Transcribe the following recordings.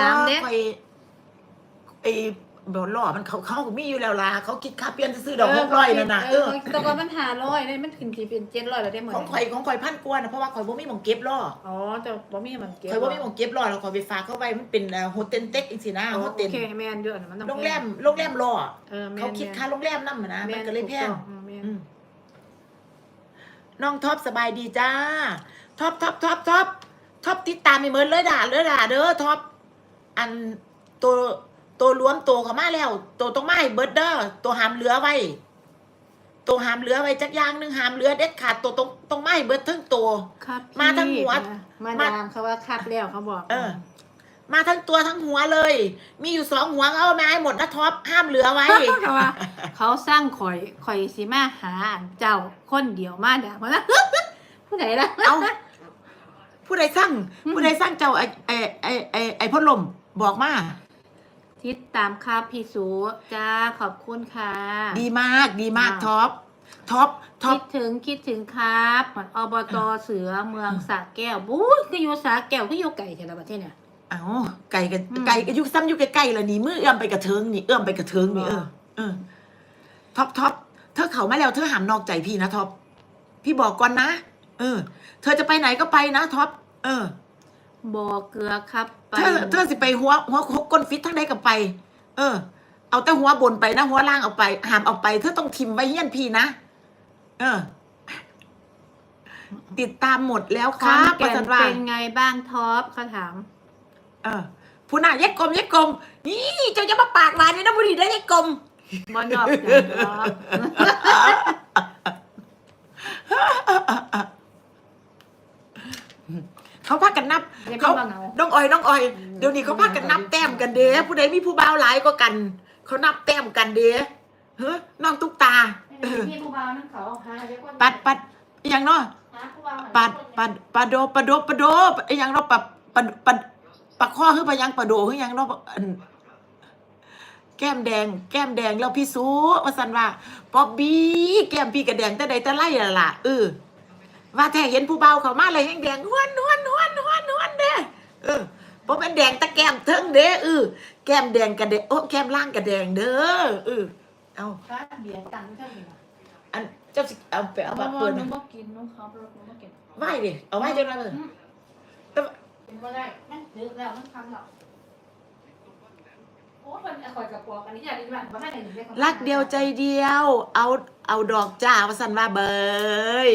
น้ำเด้บ่ข่อยไอ้บ่หล่อมันเขาเขาก็มีอยู่แล้วล่ะเขาคิดค่าเปลี่ยนซื้อๆดอกหกร้อยนั่นน่ะเออแต่ก่อนมันหาร้อยได้มันขึ้นที่เป็นเจ็ดร้อยแล้วได้เหมือนของข่อยของข่อยพันกว่านะเพราะว่าข่อยบ่มีหม่องเก็บล้ออ๋อแต่บ่มีมันเก็บข่อยบ่มีหม่องเก็บล้อแล้วข่อยไปฝากเขาไว้มันเป็นเอ่อโฮเทลเต็กจังซี่นะอ๋อโฮโอเทลเคแมนเยอะนะมันต้องโรงแรมโรงแรมล้อเออแมนเขาคิดค่าโรงแรมนำนะมันก็เลยแพงถูต้องอืมแม่นอืมน้องท็อปสบายดีจ้าท็อปท็อปท็อปท็อปท็อปติดตามไม่เหมือนเลยด่าเลยด่าเด้อท็อป อันตัวตัวรวมตัวเขามาแล้ว ตัวต้องไม่เบิร์ดเด้อตัวหามเหลือไว้ ตัวหามเหลือไว้จักอย่างหนึ่งหามเหลือเด็ดขาดตัวต้องต้องไม่เบิร์ดทั้งตัว ครับมาทั้งหัวมามาดามเขาว่าครับแล้วเขาบอก เออ มาทั้งตัวทั้งหัวเลย มีอยู่สองหัวเอามาให้หมดนะท็อปห้ามเหลือไว้เขาว่า เขาสร้างข่อยข่อยสิมาหาเจ้าคนเดียวมาด่ามาแล้วผู้ไหนล่ะเอาผู้ใดสร้างผู้ใดสร้างเจ้าไอไอไอไอไอพ่อลม บอกมา ทิศตามครับพี่สูจ้าขอบคุณค่ะ ดีมากดีมากอ่า ท็อปท็อปท็อคิปดถึงคิดถึงครับเหมือนอบตเสือเมืองสระแก้วบู๊ยคืออยู่สระแก้วคืออยู่ไก่แถวประเทศเนี่ย เอาไก่กับอืม ไก่กับยุซ้ำอยู่ใกล้ๆละนี่มือเอื้อมไปกระเทิงนี่เอื้อมไปกระเทิงนี่เออเออท็อปท็อปเธอเขามาแล้วเธอหามนอกใจพี่นะท็อปพี่บอกก่อนนะเออ เธอจะไปไหนก็ไปนะท็อปเออ บ่อเกลือครับไปเธอเธอสิไปหัวหัวหกก้นฟิตทั้งใดกับไป เออ เอาแต่หัวบนไปนะหัวล่างเอาไปหามเอาไปเธอต้องทิมไว้เฮี้ยนพี่นะเออ ติดตามหมดแล้วคครัวามบปแก่ระนสันว่าเป็นไงบ้างท็อปเขาถาม เออผู้น่ะยักกลมยักกลมนี่เจ้าจะมาปากหวานนี่นะบุรีได้ยักกลม บอนยอบกันท็อป เขาพากันนับอย่าเขาเพิ่งว่าเหงา น้องอ้อยน้องอ้อย เดี๋ยวนี้เขาพากันนับแต้มกันเด้ผู้ใดมีผู้บ่าวหลายก็กัน เขานับแต้มกันเด้เฮ้ยน้องตุ๊กตาพี่ผู้บ่าวนั่นเขาหาเดี๋ยวก่อนปัดปัดอหย่างเนาะ หาผู้บ่าวหาปัดปัดปัดโดปัดโดปัดโดอหย่างเนาะปัดปัดปัดปัดข้อคือปะยังปัดโดคือหยังเนาะอันแก้มแดง แก้มแดงแล้วพี่ซูว่าสันว่าป๊อบบี้แก้มพี่กระแดงแต่ใดแต่ไล่ละล่ะเออว่าแท้เห็นผู้เบาเขามาเลยแห้งแดงหวนหวนห วนหวนหวนเด้เออเพราะเป็นแดงตะแก้มเทิงเด้เออแก้มแดงกระแดงโอ้แก้มล่างกระแดงเด้อเออเอาร้านเบียร์ตังค์เท่าไหร่ล่ะอันเจ้าสิเอาไปเอามาเปิดหนูนะบ่กินหนูเขารถหนูบ่กินไหว้ดิเอาไหว้จังเลยแต่ว่ากินบ่ได้มันดึกแล้วมันคำแล้วโอ้มันข่อยกับปอกอันนี้อยากกินบ้านบ่ให้ไหนหนูเรียกขารักเดียวใจเดียว เอาเอาดอกจ้าว่าสันว่าเบย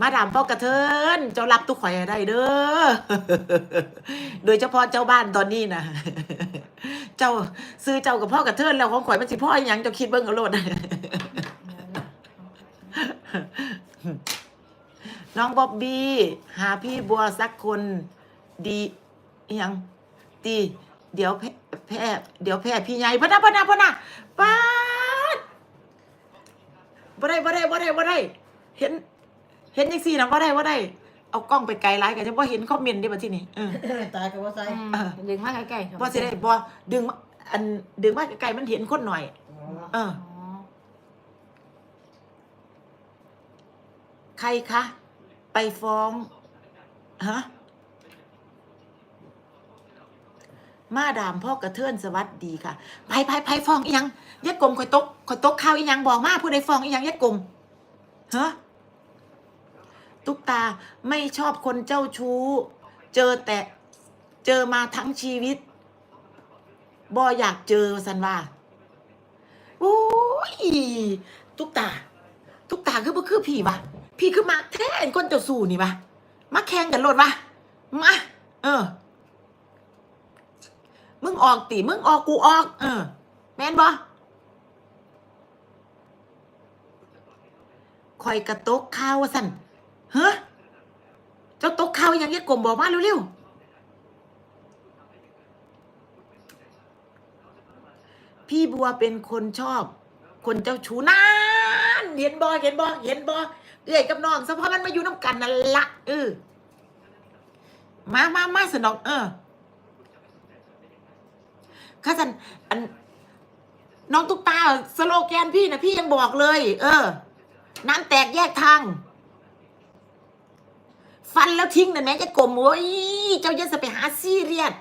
มาดามพ่อกระเทินเจ้ารับตุกข่อยได้เด้อ โดยเฉพาะเจ้าบ้านตอนนี้นะเจ้าซื้อเจ้ากับพ่อกระเทินแล้วของข่อยมันสิพ่ออหยังเจ้าคิดเบิ่งเอาโลดน้องบ๊อบบี้หาพี่บัวสักคนดียังตีเดี๋ยวแพ้เดี๋ยวแพ้พี่ใหญ่พนะพนะพนะป้าบ่ได้บ่ได้บ่ได้บ่ได้เห็น เห็นยังสี่นะบ่ได้บ่ได้ เอากล้องไปไกลไลายกันจะบ่เห็นคอมเมนต์ได้บัดที่นี่เออตายกับว่าใส่อืมดึงมาใกล้ๆเถอะบ่สิได้บ่ดึงมาอันดึงมาไกลๆมันเห็นคนหน่อย เอออ๋อใครคะ ไปฟ้องฮะมาดามพ่อกระเทือนสวัสดีค่ะไผไผไผฟ้องอีหยังยะกลมข่อยตกข่อยตกข้าวอีหยังบอกมาผู้ใดฟ้องอีหยังยะกลมฮะ ตุ๊กตาไม่ชอบคนเจ้าชู้ เจอแต่เจอมาทั้งชีวิตบ่อยากเจอสันว่าโอ้ยตุ๊กตา ตุ๊กตาคือบ่คือพี่ปะพี่คือมาแท้นคนเจ้าสู้นี่ปะมาแข่งกันโลดปะมาเออ มึงออกติมึงออกกูออก เออ แม่นบ่คอยกระตกข้าวสัน เฮ้เจ้าตกข้าวอีหยังเรียกกลมบอกมาเร็วๆ พี่บัวเป็นคนชอบ คนเจ้าชู้นานเห็นบอเห็นบอเห็นบอเอื้อยกับน้องเฉพาะมันมาอยู่น้ำกันนั่นละเออมามามาสนอง เออข้าสันอันน้องตุ๊กตาสโลแกนพี่นะพี่ยังบอกเลย เออ น้ำแตกแยกทาง ฟันแล้วทิ้งนะแม่จะกลมโอ้ยเจ้าเยันจะไปหาซีเรียส